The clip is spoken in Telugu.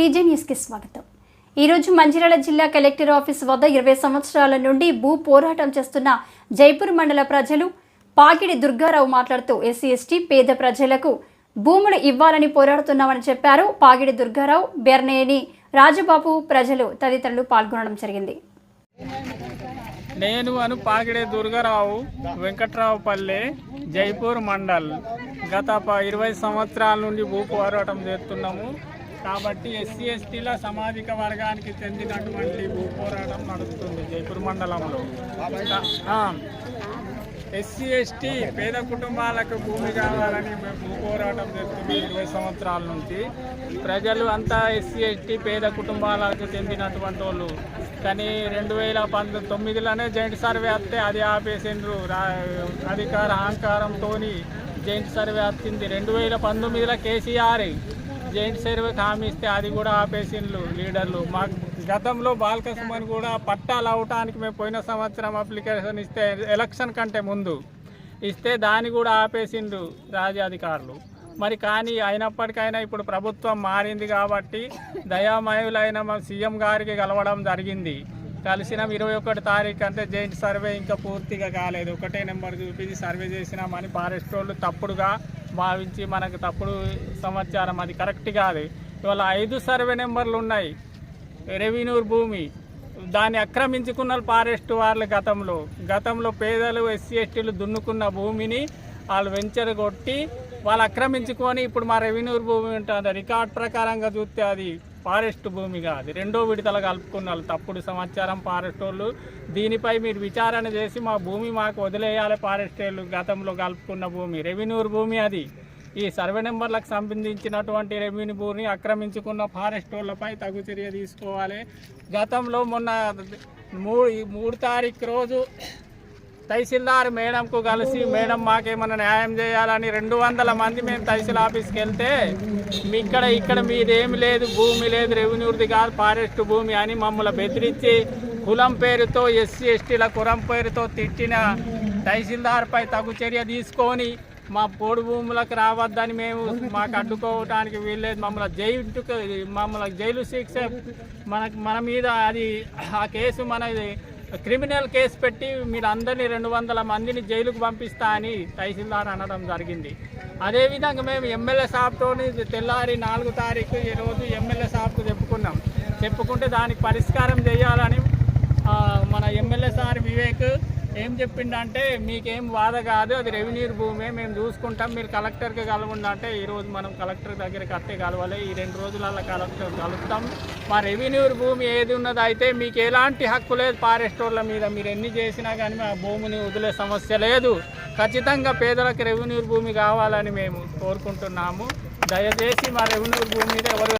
టీజే న్యూస్కి స్వాగతం. ఈరోజు మంచిర్యాల జిల్లా కలెక్టర్ ఆఫీస్ వద్ద ఇరవై సంవత్సరాల నుండి భూ పోరాటం చేస్తున్న జైపూర్ మండల ప్రజలు పాకిడి దుర్గారావు మాట్లాడుతూ ఎస్సీ ఎస్టీ పేద ప్రజలకు భూములు ఇవ్వాలని పోరాడుతున్నామని చెప్పారు. పాగిడి దుర్గారావు బెర్నేని రాజబాబు ప్రజలు తదితరులు పాల్గొనడం జరిగింది. నేను అను పాగిడే దుర్గారావు వెంకట్రావుపల్లె జైపూర్ మండల్ గత ఇరవై సంవత్సరాల నుండి భూ పోరాటం చేస్తున్నాము. కాబట్టి ఎస్సీ ఎస్టీల సామాజిక వర్గానికి చెందినటువంటి భూ పోరాటం నడుస్తుంది జైపూర్ మండలంలో. ఎస్సీ ఎస్టీ పేద కుటుంబాలకు భూమి కావాలని మేము భూ పోరాటం ఇరవై సంవత్సరాల నుంచి. ప్రజలు అంతా ఎస్సీ ఎస్టీ పేద కుటుంబాలకు చెందినటువంటి వాళ్ళు. కానీ రెండు వేల పంతొమ్మిది తొమ్మిదిలోనే జాయింట్ సర్వే వస్తే అది ఆపేసిండ్రు. అధికార అహంకారంతో జాయింట్ సర్వే వచ్చింది. రెండు వేల పంతొమ్మిదిలో కేసీఆర్. జైంట్ సర్వే హామీ ఇస్తే అది కూడా ఆపేసిండ్రు లీడర్లు. మాకు గతంలో బాలకృష్ణని కూడా పట్టాలు అవటానికి మేము పోయిన సంవత్సరం అప్లికేషన్ ఇస్తే ఎలక్షన్ కంటే ముందు ఇస్తే దాన్ని కూడా ఆపేసిండ్రు రాజ్యాధికారులు మరి కానీ అయినప్పటికైనా ఇప్పుడు ప్రభుత్వం మారింది కాబట్టి దయామయులైన మా సీఎం గారికి కలవడం జరిగింది. కలిసిన ఇరవై ఒకటి తారీఖు అంటే జైంట్ సర్వే ఇంకా పూర్తిగా కాలేదు. ఒకటే నెంబర్ చూపించి సర్వే చేసినామని ఫారెస్ట్ వాళ్ళు తప్పుడుగా భావించి మనకు తప్పుడు సమాచారం అది కరెక్ట్ కాదు. ఇవాళ ఐదు సర్వే నెంబర్లు ఉన్నాయి. రెవెన్యూ భూమి దాన్ని ఆక్రమించుకున్న ఫారెస్ట్ వాళ్ళు గతంలో. గతంలో పేదలు ఎస్సీ ఎస్టీలు దున్నుకున్న భూమిని వాళ్ళు వెంచర్ కొట్టి వాళ్ళు ఆక్రమించుకొని ఇప్పుడు మా రెవెన్యూ భూమి ఉంటుంది రికార్డ్ ప్రకారంగా చూస్తే అది ఫారెస్ట్ భూమి కాదు రెండో విడతల కలుపుకున్నారు తప్పుడు సమాచారం ఫారెస్ట్ వాళ్ళు. దీనిపై మీరు విచారణ చేసి మా భూమి మాకు వదిలేయాలి ఫారెస్ట్ వాళ్ళు. గతంలో కలుపుకున్న భూమి రెవెన్యూ భూమి అది. ఈ సర్వే నెంబర్లకు సంబంధించినటువంటి రెవెన్యూ భూమిని ఆక్రమించుకున్న ఫారెస్ట్ వాళ్ళపై తగు చర్య తీసుకోవాలి. గతంలో మొన్న మూడు మూడు తారీఖు రోజు తహసీల్దార్ మేడంకు కలిసి మేడం మాకేమన్నా న్యాయం చేయాలని రెండు వందల మంది మేము తహసీల్ ఆఫీస్కి వెళ్తే మీ ఇక్కడ ఇక్కడ మీదేమి లేదు భూమి లేదు రెవెన్యూది కాదు ఫారెస్ట్ భూమి అని మమ్మల్ని బెదిరించి కులం పేరుతో ఎస్సీ ఎస్టీల కులం పేరుతో తిట్టిన తహసీల్దార్పై తగు చర్య తీసుకొని మా పోడు భూములకు రావద్దని మేము మాకు అడ్డుకోవడానికి వీల్లేదు మమ్మల్ని జైలుకు మమ్మల్ని జైలు శిక్ష మనకు మన మీద అది ఆ కేసు మనది క్రిమినల్ కేసు పెట్టి మీరందరినీ రెండు వందల మందిని జైలుకు పంపిస్తా అని తహసీల్దార్ అనడం జరిగింది. అదేవిధంగా మేము ఎమ్మెల్యే సాబ్తోని తెల్లారి నాలుగు తారీఖు ఈరోజు ఎమ్మెల్యే సాబ్కు చెప్పుకున్నాం. చెప్పుకుంటే దానికి పరిష్కారం చేయాలని మన ఎమ్మెల్యే సార్ వివేక్ ఏం చెప్పిండంటే మీకేం బాధ కాదు అది రెవెన్యూ భూమే మేము చూసుకుంటాం మీరు కలెక్టర్కి కలవండి. అంటే ఈరోజు మనం కలెక్టర్ దగ్గరికి అత్తే కలవాలి ఈ రెండు రోజులలో కలెక్టర్ కలుస్తాం. మా రెవెన్యూ భూమి ఏది ఉన్నదో అయితే మీకు ఎలాంటి హక్కు లేదు ఫారెస్టోర్ల మీద మీరు ఎన్ని చేసినా కానీ మా భూమిని వదిలే సమస్య లేదు. ఖచ్చితంగా పేదలకు రెవెన్యూ భూమి కావాలని మేము కోరుకుంటున్నాము. దయచేసి మా రెవెన్యూ భూమి మీద ఎవరు